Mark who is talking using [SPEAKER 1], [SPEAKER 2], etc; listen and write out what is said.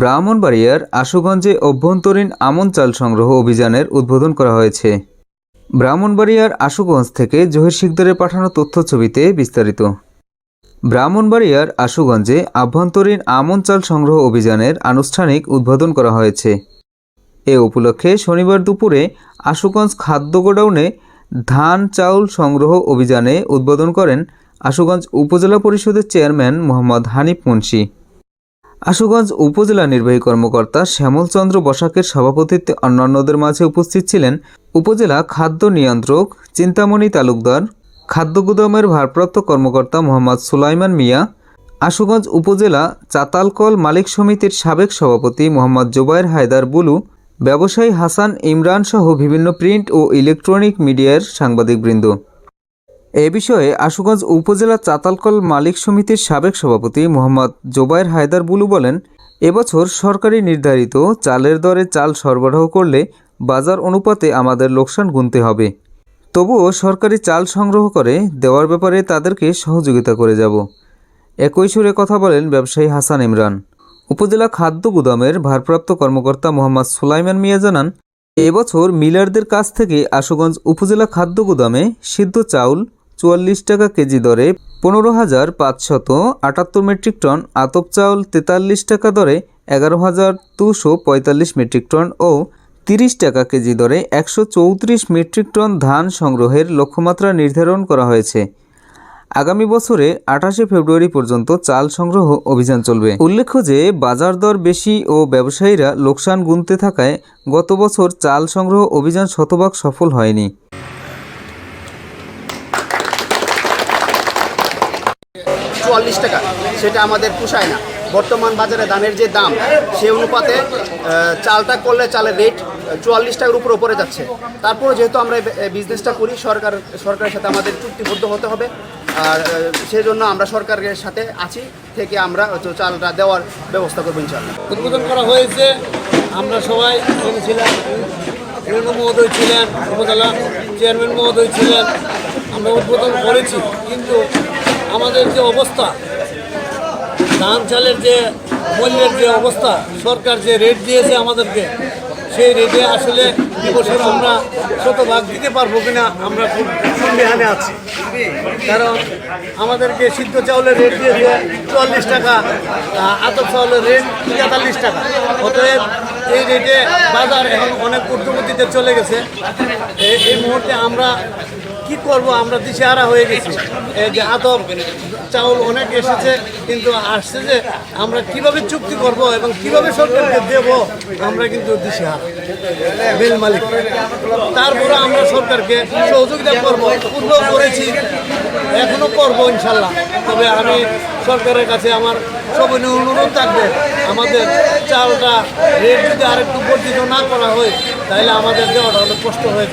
[SPEAKER 1] ব্রাহ্মণবাড়িয়ার আশুগঞ্জে অভ্যন্তরীণ আমন চাল সংগ্রহ অভিযানের উদ্বোধন করা হয়েছে। ব্রাহ্মণবাড়িয়ার আশুগঞ্জ থেকে জহির শিকদারের পাঠানো তথ্য ছবিতে বিস্তারিত। ব্রাহ্মণবাড়িয়ার আশুগঞ্জে আভ্যন্তরীণ আমন চাল সংগ্রহ অভিযানের আনুষ্ঠানিক উদ্বোধন করা হয়েছে। এ উপলক্ষে শনিবার দুপুরে আশুগঞ্জ খাদ্য গোডাউনে ধান চাউল সংগ্রহ অভিযানে উদ্বোধন করেন আশুগঞ্জ উপজেলা পরিষদের চেয়ারম্যান মোহাম্মদ হানিফ মুন্সি। আশুগঞ্জ উপজেলা নির্বাহী কর্মকর্তা শ্যামল চন্দ্র বসাকের সভাপতিত্বে অন্যান্যদের মাঝে উপস্থিত ছিলেন উপজেলা খাদ্য নিয়ন্ত্রক চিন্তামণি তালুকদার, খাদ্য গুদামের ভারপ্রাপ্ত কর্মকর্তা মোহাম্মদ সুলাইমান মিয়া, আশুগঞ্জ উপজেলা চাতালকল মালিক সমিতির সাবেক সভাপতি মোহাম্মদ জোবায়ের হায়দার বুলু, ব্যবসায়ী হাসান ইমরান সহ বিভিন্ন প্রিন্ট ও ইলেকট্রনিক মিডিয়ার সাংবাদিকবৃন্দ। এ বিষয়ে আশুগঞ্জ উপজেলা চাতালকল মালিক সমিতির সাবেক সভাপতি মোহাম্মদ জোবায়ের হায়দার বুলু বলেন, এবছর সরকারি নির্ধারিত চালের দরে চাল সরবরাহ করলে বাজার অনুপাতে আমাদের লোকসান গুনতে হবে। তবুও সরকারি চাল সংগ্রহ করে দেওয়ার ব্যাপারে তাদেরকে সহযোগিতা করে যাব। একই সুরে কথা বলেন ব্যবসায়ী হাসান ইমরান। উপজেলা খাদ্য গুদামের ভারপ্রাপ্ত কর্মকর্তা মোহাম্মদ সুলাইমান মিয়া জানান, এবছর মিলারদের কাছ থেকে আশুগঞ্জ উপজেলা খাদ্য গুদামে সিদ্ধ চাউল চুয়াল্লিশ টাকা কেজি দরে পনেরো হাজার পাঁচশত আটাত্তর মেট্রিক টন, আতপ চাউল তেতাল্লিশ টাকা দরে এগারো হাজার দুশো পঁয়তাল্লিশ মেট্রিক টন ও তিরিশ টাকা কেজি দরে একশো চৌত্রিশ মেট্রিক টন ধান সংগ্রহের লক্ষ্যমাত্রা নির্ধারণ করা হয়েছে। আগামী বছরে আঠাশে ফেব্রুয়ারি পর্যন্ত চাল সংগ্রহ অভিযান চলবে। উল্লেখ্য যে, বাজার দর বেশি ও ব্যবসায়ীরা লোকসান গুনতে থাকায় গত বছর চাল সংগ্রহ অভিযান শতভাগ সফল হয়নি।
[SPEAKER 2] চুয়াল্লিশ টাকা সেটা আমাদের পোষায় না। বর্তমান বাজারে ধানের যে দাম সে অনুপাতে চালটা করলে চালের রেট চুয়াল্লিশ টাকার উপরে উপরে যাচ্ছে। তারপর যেহেতু আমরা বিজনেসটা করি সরকার সরকারের সাথে আমাদের চুক্তিবদ্ধ হতে হবে। আর আহ, সেই জন্য আমরা সরকারের সাথে আছি থেকে আমরা চালটা দেওয়ার ব্যবস্থা করব ইনশাআল্লাহ।
[SPEAKER 3] উদ্বোধন করা হয়েছে আমরা সবাই ছিলাম মহোদয় ছিলেন উপজেলা চেয়ারম্যান মহোদয় ছিলেন আমরা উদ্বোধন করেছি। কিন্তু আমাদের যে অবস্থা, ধান চালের যে মূল্যের যে অবস্থা, সরকার যে রেট দিয়েছে আমাদেরকে, সেই রেটে আসলে এবছর আমরা শতভাগ দিতে পারব কিনা আমরা খুব সন্দেহানে আছি। কারণ আমাদেরকে সিদ্ধ চাউলের রেট দিয়েছে চুয়াল্লিশ টাকা আতপ চাউলের রেট তেতাল্লিশ টাকা। অতএব এই রেটে বাজার এখন অনেক ঊর্ধ্বগতিতে চলে গেছে। এই মুহূর্তে আমরা কি করব? আমরা দিশেহারা হয়ে গেছি। এই যে আতপ চাউল অনেক এসেছে, কিন্তু আসছে যে আমরা কীভাবে চুক্তি করব এবং কীভাবে সরকারকে দেব, আমরা কিন্তু দিশেহারা। বিল মালিক। তারপরে আমরা সরকারকে সহযোগিতা করব পূর্ব করেছি, এখনও করব ইনশাল্লাহ। তবে আমি সরকারের কাছে আমার সবনীয় অনুরোধ থাকবে, আমাদের চালটা রেট যদি আরেকটু বর্ধিত না করা হয়, তাহলে আমাদের দেওয়াটা অনেক কষ্ট হয়ে যাবে।